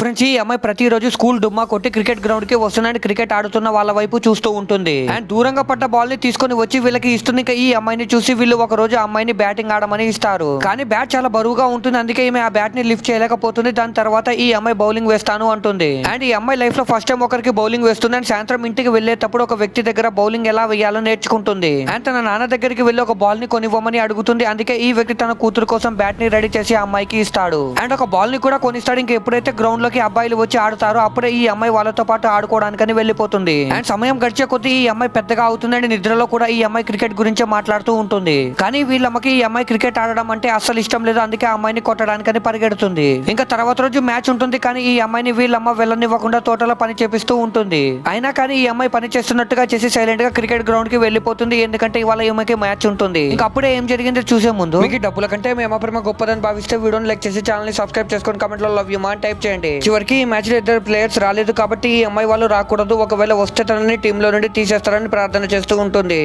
Friends ఈ అమ్మాయి ప్రతిరోజు స్కూల్ డుమ్మా కొట్టి క్రికెట్ గ్రౌండ్కి వస్తున్నాడు. క్రికెట్ ఆడుతున్న వాళ్ళ వైపు చూస్తూ ఉంటుంది. అండ్ దూరంగా పడ్డ బాల్ని తీసుకొని వచ్చి వీళ్ళకి ఇస్తుంది. ఇంకా ఈ అమ్మాయిని చూసి వీళ్ళు ఒక రోజు అమ్మాయిని బ్యాటింగ్ ఆడమని ఇస్తారు. కానీ బ్యాట్ చాలా బరువుగా ఉంటుంది. అందుకే ఈమె ఆ బ్యాట్ని లిఫ్ట్ చేయలేకపోతుంది. దాని తర్వాత ఈ అమ్మాయి బౌలింగ్ వేస్తాను అంటుంది. అండ్ ఈ అమ్మాయి లైఫ్లో ఫస్ట్ టైం ఒకరికి బౌలింగ్ వేస్తుంది. అండ్ సాయంత్రం ఇంటికి వెళ్ళేటప్పుడు ఒక వ్యక్తి దగ్గర బౌలింగ్ ఎలా వేయాలో నేర్చుకుంటుంది. అండ్ తన నాన్న దగ్గరికి వెళ్ళి ఒక బాల్ని కొనివ్వమని అడుగుతుంది. అందుకే ఈ వ్యక్తి తన కూతురు కోసం బ్యాట్ని రెడీ చేసి ఆ అమ్మాయికి ఇస్తాడు. అండ్ ఒక బాల్ని కూడా కొనిస్తాడు. ఇంకా ఎప్పుడైతే గ్రౌండ్ లోకి అబ్బాయిలు వచ్చి ఆడుతారో. అప్పుడే ఈ అమ్మాయి వాళ్ళతో పాటు ఆడుకోవడానికని వెళ్ళిపోతుంది. అండ్ సమయం గడిచే కొద్దీ ఈ అమ్మాయి పెద్దగా అవుతుంది అండ్ నిద్రలో కూడా ఈ అమ్మాయి క్రికెట్ గురించే మాట్లాడుతూ ఉంటుంది. కానీ వీళ్ళమ్మకి ఈ అమ్మాయి క్రికెట్ ఆడడం అంటే అస్సలు ఇష్టం లేదు. అందుకే ఆ అమ్మాయిని కొట్టడానికని పరిగెడుతుంది. ఇంకా తర్వాత రోజు మ్యాచ్ ఉంటుంది కానీ ఈ అమ్మాయిని వీళ్ళమ్మ వెళ్ళనివ్వకుండా తోటలో పని చేపిస్తూ ఉంటుంది. అయినా కానీ ఈ అమ్మాయి పని చేస్తున్నట్టుగా చేసి సైలెంట్గా క్రికెట్ గ్రౌండ్కి వెళ్ళిపోతుంది. ఎందుకంటే ఇవాళ ఈమెకి మ్యాచ్ ఉంటుంది. ఇంకా అప్పుడే ఏం జరిగిందో చూసే ముందు మీకు డబ్బుల కంటే మేము ప్రేమ గొప్పదని భావిస్తే వీడియోని లైక్ చేసి ఛానల్ని సబ్స్క్రైబ్ చేసుకొని కమెంట్లో లవ్ యూ మా టైప్ చేయండి. చివరికి ఈ మ్యాచ్లో ఇద్దరు ప్లేయర్స్ రాలేదు కాబట్టి ఈ అమ్మాయి వాళ్ళు రాకూడదు. ఒకవేళ వస్తే తనని టీంలో నుండి తీసేస్తారని ప్రార్థన చేస్తూ ఉంటుంది.